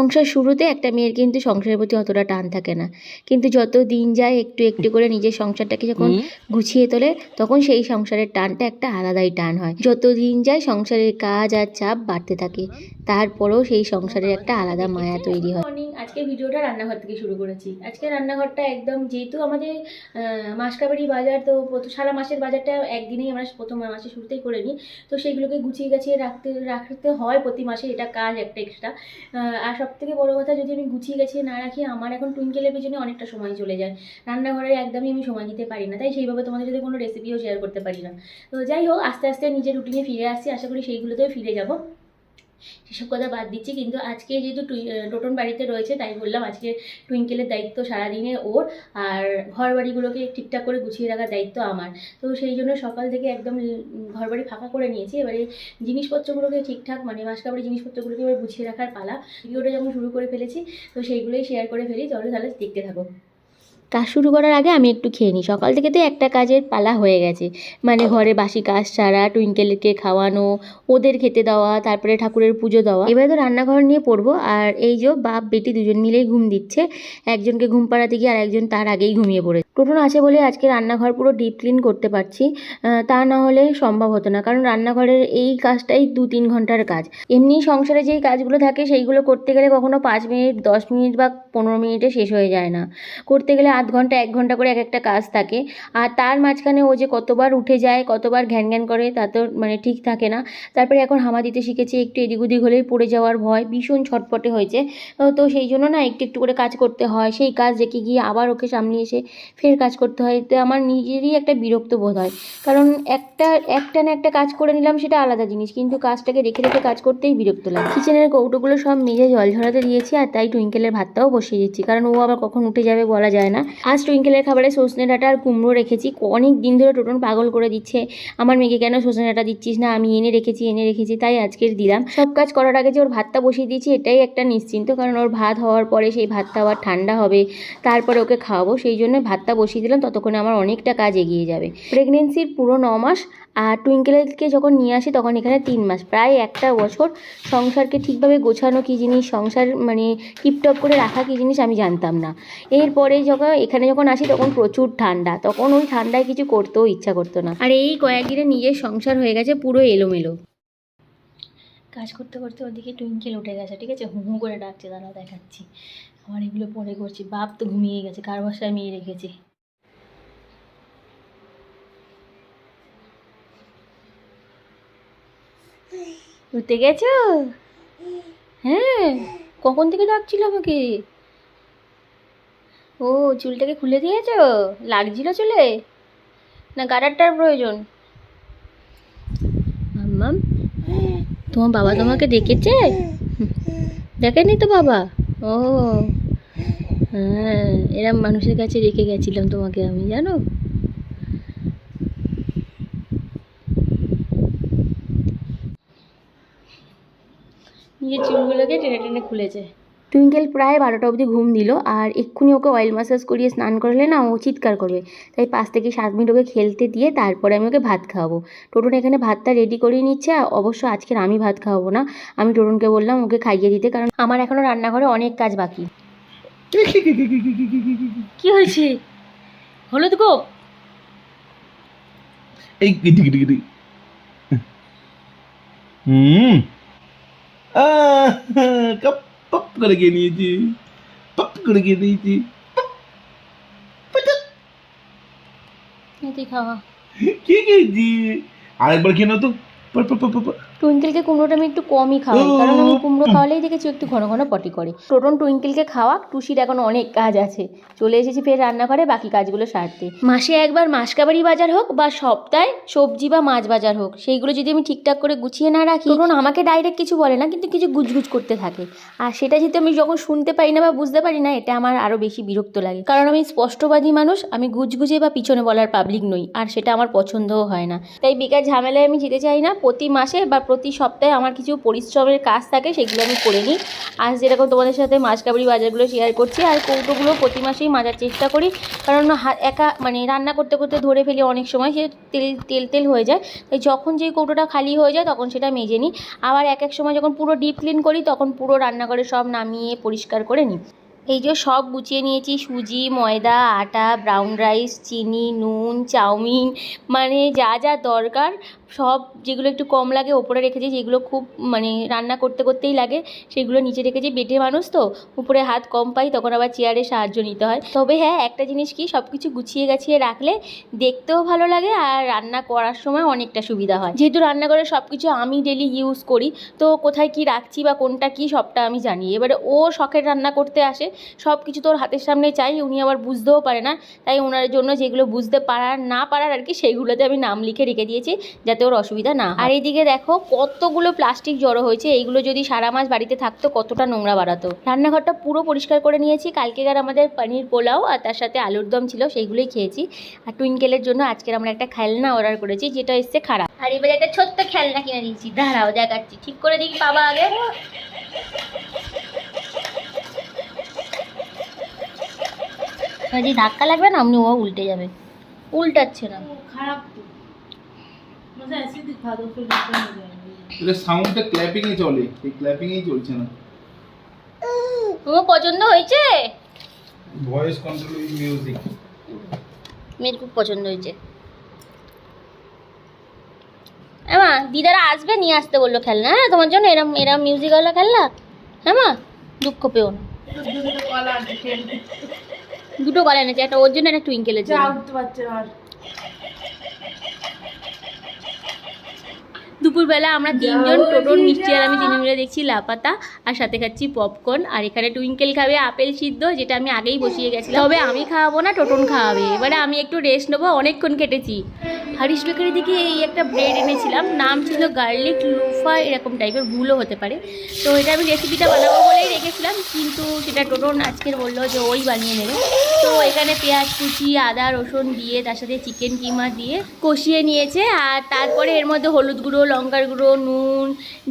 সংসার শুরুতে একটা মেয়ের কিন্তু সংসারের প্রতি অতটা টান থাকে না। কিন্তু যত দিন যায় একটু একটু করে নিজের সংসারটাকে যখন গুছিয়ে তোলে তখন সেই সংসারের টানটা একটা আলাদাই টান হয়। যত দিন যায় সংসারের কাজ আর চাপ বাড়তে থাকে। তারপরেও সেই সংসারের একটা আলাদা মায়া তৈরি হয়। মর্নিং আজকে ভিডিওটা রান্নাঘর থেকে শুরু করেছি। আজকে রান্নাঘরটা একদম যেহেতু আমাদের মাসকাবাড়ি বাজার তো প্রথম- সারা মাসের বাজারটা একদিনেই আমরা প্রথম মাসে শুরুতেই করে নিই। তো সেগুলোকে গুছিয়ে গাছিয়ে রাখতে রাখতে হয় প্রতি মাসে। এটা কাজ একটা এক্সট্রা আর সব থেকে বড়ো কথা যদি আমি গুছিয়ে গেছি না রাখি, আমার এখন টুইঙ্কেলের পিছনে অনেকটা সময় চলে যায়। রান্নাঘরে একদমই আমি সময় দিতে পারি না। তাই সেইভাবে তোমাদের সাথে কোনো রেসিপিও শেয়ার করতে পারি না। তো যাই হোক, আস্তে আস্তে নিজের রুটিনে ফিরে আসছি আশা করি সেইগুলোতেও ফিরে যাব। সেসব কথা বাদ দিচ্ছি। কিন্তু আজকে যেহেতু টুই- টোটন বাড়িতে রয়েছে, তাই বললাম আজকে টুইঙ্কেলের দায়িত্ব সারাদিনে ওর। আর ঘর বাড়িগুলোকে ঠিকঠাক করে গুছিয়ে রাখার দায়িত্ব আমার। তো সেই জন্য সকাল থেকে একদম ঘর বাড়ি ফাঁকা করে নিয়েছি। এবারে জিনিসপত্রগুলোকে ঠিকঠাক মানে মাসকাবাড়ি জিনিসপত্রগুলোকে এবার গুছিয়ে রাখার পালা। ভিডিওটা যখন শুরু করে ফেলেছি, তো সেইগুলোই শেয়ার করে ফেলি। চলো তাহলে দেখতে থাকো। কাজ শুরু করার আগে আমি একটু খেয়ে নিই। সকাল থেকে তো একটা কাজের পালা হয়ে গেছে। মানে ঘরে বাসি কাজ ছাড়া টুইঙ্কেলকে খাওয়ানো, ওদের খেতে দেওয়া, তারপরে ঠাকুরের পুজো দেওয়া। এবারে তো রান্নাঘর নিয়ে পড়ব। আর এই যে বাপ, বেটি দুজন মিলেই ঘুম দিচ্ছে। একজনকে ঘুম পাড়াতে গিয়ে আর একজন তার আগেই ঘুমিয়ে পড়ে টোটন আছে বলে আজকে রান্নাঘর পুরো ডিপ ক্লিন করতে পারছি। তা না হলে সম্ভব হতো না। কারণ রান্নাঘরের এই কাজটাই দু তিন ঘণ্টার কাজ। এমনি সংসারে যেই কাজগুলো থাকে, সেইগুলো করতে গেলে কখনো পাঁচ মিনিট, দশ মিনিট বা পনেরো মিনিটে শেষ হয়ে যায় না। করতে গেলে আধ ঘণ্টা, এক ঘণ্টা করে এক একটা কাজ থাকে। আর তার মাঝখানে ও যে কতবার উঠে যায়, কতবার ঘ্যান ঘ্যান করে, তা তো মানে ঠিক থাকে না। তারপরে এখন হামা দিতে শিখেছে একটু এদিক ওদিক হলেই পড়ে যাওয়ার ভয়, ভীষণ ছটপটে হয়েছে। তো- সেই জন্য না একটু একটু করে কাজ করতে হয়, সেই কাজ রেখে গিয়ে আবার ওকে সামনে এসে ফের কাজ করতে হয়। তো আমার নিজেরই একটা বিরক্ত বোধ হয়। কারণ একটা একটা না একটা কাজ করে নিলাম সেটা আলাদা জিনিস, কিন্তু কাজটাকে রেখে রেখে কাজ করতেই বিরক্ত লাগে। কিচেনের কৌটোগুলো সব মেজে জল ঝরাতে দিয়েছি আর তাই টুইঙ্কেলের ভাতটাও বসিয়ে দিচ্ছি, কারণ ও আবার কখন উঠে যাবে বলা যায় না। আজ টুইঙ্কেলের খাবারে সজনে ডাঁটা আর কুমড়ো রেখেছি। অনেক দিন ধরে টোটন পাগল করে দিচ্ছে। আমার মেয়েকে কেন সজনে ডাঁটা দিচ্ছিস না? আমি এনে রেখেছি এনে রেখেছি, তাই আজকের দিলাম। সব কাজ করার আগে যে ওর ভাতটা বসিয়ে দিয়েছি, এটাই একটা নিশ্চিন্ত। কারণ ওর ভাত হওয়ার পরে সেই ভাতটা আবার ঠান্ডা হবে। তারপরে ওকে খাওয়াবো। সেই জন্য ভাতটা বসিয়ে দিলাম। ততক্ষণে আমার অনেকটা কাজ এগিয়ে যাবে। প্রেগনেন্সির পুরো ন মাস আর টুইঙ্কেলকে যখন নিয়ে আসি, তখন এখানে তিন মাস। প্রায় একটা বছর সংসারকে ঠিকভাবে গোছানো কী জিনিস, সংসার মানে টিপটপ করে রাখা কী জিনিস আমি জানতাম না। এরপরে যখন এখানে যখন আসি তখন প্রচুর ঠান্ডা। তখন ওই ঠান্ডায় কিছু করতেও ইচ্ছা করতো না। আর এই কয়েকদিনে নিজের সংসার হয়ে গেছে পুরো এলোমেলো। কাজ করতে করতে ওদিকে টুইঙ্কেল উঠে গেছে, ঠিক আছে? হু করে ডাকছে দাঁড়া দেখাচ্ছি। আমার এগুলো পরে করছি। বাপ তো ঘুমিয়ে গেছে, কার বাসায় আমি রেখেছি? উঠতে গেছো? হ্যাঁ কখন থেকে ডাকছিল আমাকে? ও, চুলটাকে খুলে দিয়েছ? লাগছিল চুলে? না, গাডারটার প্রয়োজন। মাম্মাম তোমার বাবা তোমাকে ডেকেছে? দেখেনি তো বাবা? ও হ্যাঁ এরম মানুষের কাছে রেখে গেছিলাম তোমাকে আমি, জানো? নিজের চুলগুলোকে টেনে টেনে খুলেছে। টুইঙ্কেল প্রায় বারোটা অবধি ঘুম দিল আর এক্ষুনি ওকে অয়েল ম্যাসাজ করিয়ে স্নান করালে না ও চিৎকার করবে। তাই পাঁচ থেকে সাত মিনিট ওকে খেলতে দিয়ে তারপরে আমি ওকে ভাত খাওয়াবো। টোটন এখানে ভাতটা রেডি করিয়ে নিচ্ছে আর অবশ্য আজকের আমি ভাত খাওয়াবো না। আমি টোটনকে বললাম ওকে খাইয়ে দিতে কারণ আমার এখনও রান্নাঘরে অনেক কাজ বাকি। কি হয়েছে? হলুদ গো। এই হুম। আহ, কাপ। পপ করে গিয়ে নিয়েছি পপ করে গিয়ে নিয়েছি তুই খাওয়া কি খেয়েছি আরেকবার খেয়ে নাও তো পপ, পপ, পপ, পপ, পপ। টুইঙ্কেলকে কুমড়োটা আমি একটু কমই খাওয়াই কারণ আমি কুমড়ো খাওয়ালেই দেখেছি একটু ঘন ঘন পটি করে। টোটন টুইঙ্কেলকে খাওয়া টুসির এখন অনেক কাজ আছে। চলে এসেছি ফের রান্নাঘরে বাকি কাজগুলো সারতে। মাসে একবার মাসকাবাড়ি বাজার হোক বা সপ্তাহে সবজি বা মাছ বাজার হোক সেইগুলো যদি আমি ঠিকঠাক করে গুছিয়ে না রাখি টোটন আমাকে ডাইরেক্ট কিছু বলে না কিন্তু কিছু গুজগুজ করতে থাকে। আর সেটা যেহেতু আমি যখন শুনতে পারি না বা বুঝতে পারি না এটা আমার আরও বেশি বিরক্ত লাগে। কারণ আমি স্পষ্টবাদী মানুষ আমি গুজগুজে বা পিছনে বলার পাবলিক নই আর সেটা আমার পছন্দও হয় না। তাই বেকার ঝামেলায় আমি যেতে চাই না প্রতি মাসে বা প্রতি সপ্তাহে আমার কিছু পরিশ্রমের কাজ থাকে, সেগুলো আমি করে নিই। আজ যেরকম তোমাদের সাথে মাছকাবাড়ি বাজারগুলো শেয়ার করছি, আর কৌটোগুলো প্রতি মাসেই মাজার চেষ্টা করি। কারণ একা মানে রান্না করতে করতে ধরে ফেলি অনেক সময়, সে তেল তেল তেল হয়ে যায়। তাই যখন যেই কৌটোটা খালি হয়ে যায়, তখন সেটা মেজে নিই। আবার এক এক সময় যখন পুরো ডিপ ক্লিন করি, তখন পুরো রান্নাঘরে সব নামিয়ে পরিষ্কার করে নিই। এই যে সব গুছিয়ে নিয়েছি, সুজি, ময়দা, আটা ব্রাউন রাইস চিনি, নুন, চাউমিন মানে যা যা দরকার। সব যেগুলো একটু কম লাগে, ওপরে রেখেছি, যেগুলো খুব মানে রান্না করতে করতেই লাগে, সেগুলো নিচে রেখেছি। বেটে মানুষ তো, উপরে হাত কম পাই, তখন আবার চেয়ারে সাহায্য নিতে হয়। তবে হ্যাঁ একটা জিনিস কি সব কিছু গুছিয়ে গাছিয়ে রাখলে দেখতেও ভালো লাগে, আর রান্না করার সময় অনেকটা সুবিধা হয়। যেহেতু রান্নাঘরে সব কিছু আমি ডেলি ইউজ করি, তো কোথায় কি রাখছি বা কোনটা কি, সবটা আমি জানি। এবারে ও শখের রান্না করতে আসে সব কিছু তোর হাতের সামনে চাই, উনি আবার বুঝতেও পারে না। তাই ওনার জন্য যেগুলো বুঝতে পারার, না পারার আর কি সেইগুলোতে আমি নাম লিখে রেখে দিয়েছি, যাতে ওর অসুবিধা না আর এদিকে দেখো কতগুলো প্লাস্টিক জড়ো হয়েছে এইগুলো যদি সারা মাস বাড়িতে থাকতো কতটা নোংরা বাড়াতো। রান্নাঘরটা পুরো পরিষ্কার করে নিয়েছি কালকেকার আমাদের পানির পোলাও আর তার সাথে আলুর দম ছিল সেইগুলোই খেয়েছি। আর টুইনকেলের জন্য আজকের আমরা একটা খেলনা অর্ডার করেছি যেটা এসছে খারাপ। আর এবার একটা ছোট্ট খেলনা কিনে নিয়েছি দাঁড়াও দেখাচ্ছি ঠিক করে দেখি বাবা আগে। ধাক্কা লাগবে না আপনি ও উল্টে যাবে। উল্টাচ্ছে না। খারাপ मुझे ऐसे दिखा दो फिर रिटर्न हो जाएंगे এটা সাউন্ডটা ক্ল্যাপিং এ চলে এই ক্ল্যাপিং এই চলছে না ও পছন্দ হয়েছে ভয়েস কন্ট্রোল উইথ মিউজিক মেয়ের খুব পছন্দ হয়েছে হ্যাঁ মা দিদারা আসবে নিয়ে আসতে বললো খেলনা হ্যাঁ তোমার জন্য এরম এরম মিউজিকওয়ালা খেলনা হ্যাঁ মা দুঃখ পেও না দুটো কলা দিতে দুটো গলা এনেছে একটা ওর জন্য একটা টুইঙ্কেলের যা জন্য উঠতে পারছে আর দুপুরবেলা আমরা তিনজন টোটোর মিষ্টি আর আমি তিনজন মিলে দেখছি লাপাতা আর সাথে খাচ্ছি পপকর্ন আর এখানে টুইঙ্কেল খাবে আপেল সিদ্ধ যেটা আমি আগেই বসিয়ে গেছিলাম। তবে আমি খাওয়াবো না টোটন খাওয়াবে। এবারে আমি একটু রেস্ট নেব অনেকক্ষণ কেটেছি। হারিস বেকারি থেকে এই একটা ব্রেড এনেছিলাম নাম ছিল গার্লিক লুফা এরকম টাইপের ভুলও হতে পারে। তো এটা আমি রেসিপিটা বানাবো বলেই রেখেছিলাম কিন্তু সেটা টোটন আজকের বলল যে ওই বানিয়ে নেবে তো এখানে পেঁয়াজ কুচি আদা রসুন দিয়ে তার সাথে চিকেন কিমা দিয়ে কষিয়ে নিয়েছে। আর তারপরে এর মধ্যে হলুদ গুঁড়ো লঙ্কার গুঁড়ো নুন,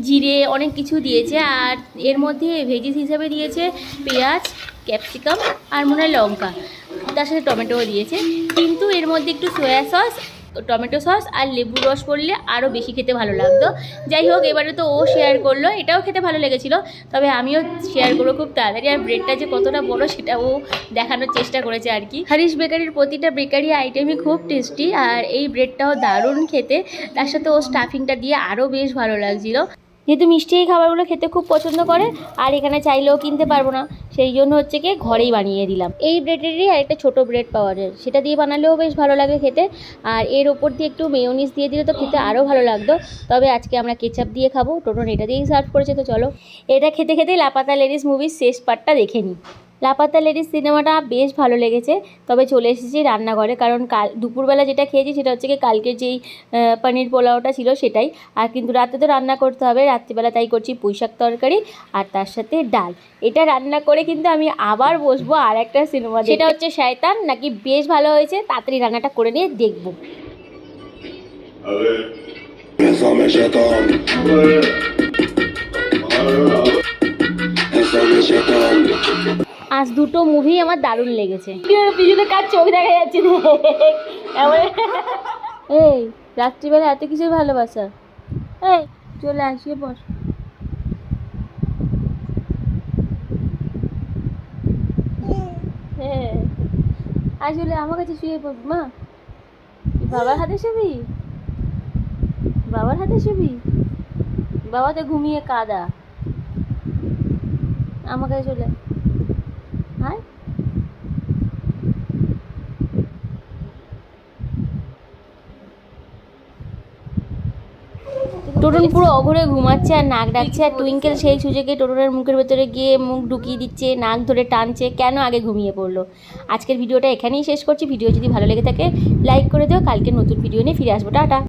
জিরে অনেক কিছু দিয়েছে আর এর মধ্যে ভেজিস হিসাবে দিয়েছে পেঁয়াজ ক্যাপসিকাম আর মনে লঙ্কা। তার সাথে টমেটোও দিয়েছে। কিন্তু এর মধ্যে একটু সয়া সস টমেটো সস আর লেবু রস পড়লে আরও বেশি খেতে ভালো লাগতো। যাই হোক, এবারে তো ও শেয়ার করল, এটাও খেতে ভালো লেগেছিলো। তবে আমিও শেয়ার করব খুব তাড়াতাড়ি। আর ব্রেডটা যে কতটা বড়, সেটা ও দেখানোর চেষ্টা করেছে আর কি। হারিস বেকারির প্রতিটা বেকারি আইটেমই খুব টেস্টি আর এই ব্রেডটাও দারুণ খেতে। তার সাথে ও স্টাফিংটা দিয়ে আরও বেশ ভালো লাগছিল। যেহেতু মিষ্টি এই খাবারগুলো খেতে খুব পছন্দ করে, আর এখানে চাইলেও কিনতে পারব না। সেই জন্য হচ্ছে কি ঘরেই বানিয়ে দিলাম। এই ব্রেডেরই আর একটা ছোটো ব্রেড পাওয়া যায়। সেটা দিয়ে বানালেও বেশ ভালো লাগে খেতে। আর এর ওপর দিয়ে একটু মেয়নিস দিয়ে দিলে তো খেতে আরও ভালো লাগতো। তবে আজকে আমরা কেচাপ দিয়ে খাব। টোটন এটা দিয়েই সার্ভ করেছে, তো চলো। এটা খেতে খেতেই লাপাতা লেডিস মুভির শেষ পার্টটা দেখে নিই। লাপাতা লেডিস সিনেমাটা বেশ ভালো লেগেছে। তবে চলে এসেছি রান্নাঘরে কারণ কাল দুপুরবেলা যেটা খেয়েছি সেটা হচ্ছে কি কালকের যেই পনির পোলাওটা ছিল সেটাই। আর কিন্তু রাতে তো রান্না করতে হবে রাত্রিবেলা তাই করছি পুঁইশাক তরকারি আর তার সাথে ডাল। এটা রান্না করে কিন্তু আমি আবার বসবো আর একটা সিনেমা সেটা হচ্ছে শয়তান নাকি বেশ ভালো হয়েছে? তাড়াতাড়ি রান্নাটা করে নিয়ে দেখব। Pensame şaitan আজ দুটো মুভি আমার দারুণ লেগেছে। পিছনে কার চোখ দেখা যাচ্ছে এই রাত্রিবেলা এত কিছু ভালোবাসা? এই চলে আসিয়ে বস। হ্যাঁ। আসলে আমার কাছে শুয়ে পড়বি মা বাবার হাতে শুবি বাবার হাতে শুবি বাবা তো ঘুমিয়ে কাদা। আমার কাছে চলে আয়। আর টোটন পুরো অঘরে ঘুমাচ্ছে আর নাক ডাকছে আর টুইঙ্কেল সেই সুযোগে টোটনের মুখের ভেতরে গিয়ে মুখ ঢুকিয়ে দিচ্ছে নাক ধরে টানছে কেন আগে ঘুমিয়ে পড়ল? আজকের ভিডিওটা এখানেই শেষ করছি। ভিডিও যদি ভালো লেগে থাকে লাইক করে দিও। কালকে নতুন ভিডিও নিয়ে ফিরে আসব। টাটা।